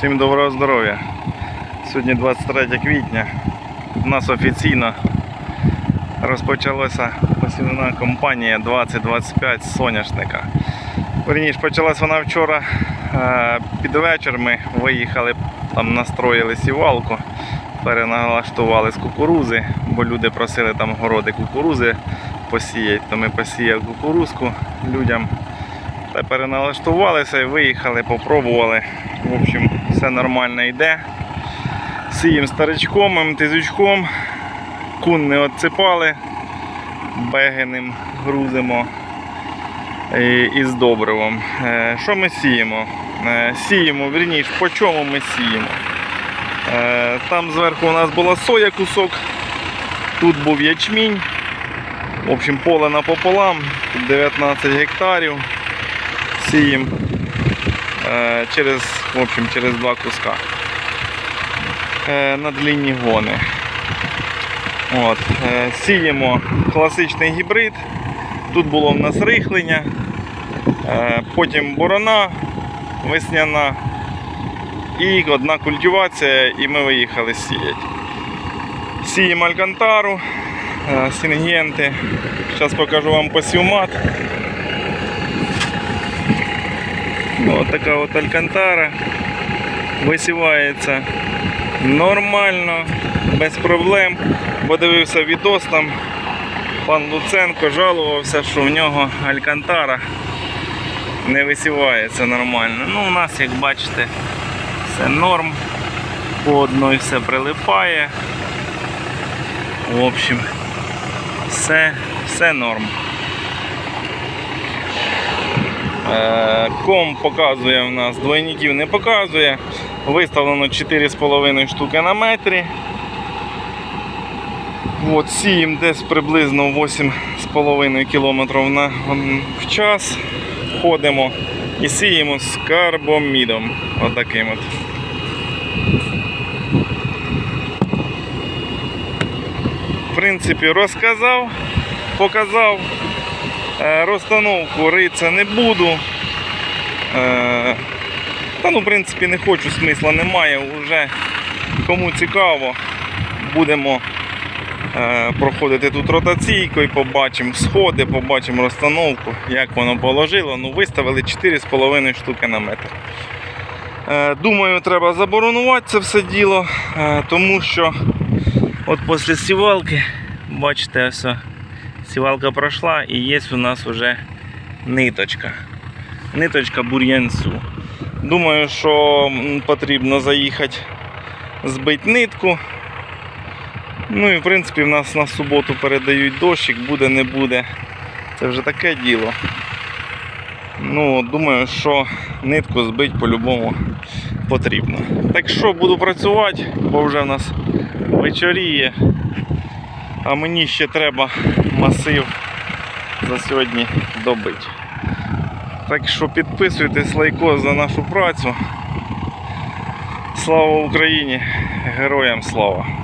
Всім доброго здоров'я. Сьогодні 23 квітня. У нас офіційно розпочалася посівна кампанія 2025 соняшника. Верніше, почалась вона вчора е, під вечір. Ми виїхали, там настроїли сівалку, переналаштували з кукурузи, бо люди просили там городи кукурузи посіяти, то ми посіяли кукурузку людям. Та переналаштувалися і виїхали, попробували. В общем, все нормально йде. Сіємо старичком, МТЗючком, кун не відсипали, бегеним грузимо і, з добривом. Е, Що ми сіємо? Е, Сіємо, вірніше, по чому ми сіємо? Е, Там зверху у нас була соя кусок, тут був ячмінь. В общем, поле напополам, тут 19 гектарів. Сіємо е, через, в общем, через два куска е, на длінні гони. От, е, сіємо класичний гібрид. Тут було в нас рихлення, потім борона весняна і одна культивація, і ми виїхали сіяти. Сіємо алькантару, сінгенти. Зараз покажу вам посівмат. Ось така от алькантара. Висівається нормально, без проблем. Подивився відос там. Пан Луценко жалувався, що в нього алькантара не висівається нормально. Ну, у нас, як бачите, все норм. По одної все прилипає. В общем, все, все норм. Ком показує в нас, двойників не показує. Виставлено 4,5 штуки на метрі. От, сіємо десь приблизно 8,5 км на, в час. Ходимо і сіємо з карбомідом. Отаким от. В принципі, розказав, показав. Е, Розстановку риться не буду. Е, Та ну, в принципі, не хочу, смисла немає. Уже кому цікаво, будемо е, проходити тут ротаційкою, побачимо сходи, побачимо розстановку, як воно положило. Ну, виставили 4,5 штуки на метр. Думаю, треба заборонувати це все діло, тому що от після сівалки, бачите, ось. Сівалка пройшла і є у нас вже ниточка. Ниточка бур'янцю. Думаю, що потрібно заїхати збити нитку. Ну і в принципі в нас на суботу передають дощик, буде, не буде. Це вже таке діло. Ну, думаю, що нитку збити по-любому потрібно. Так що буду працювати, бо вже в нас вечоріє. А мені ще треба масив за сьогодні добити. Так що підписуйтесь лайко за нашу працю. Слава Україні! Героям слава!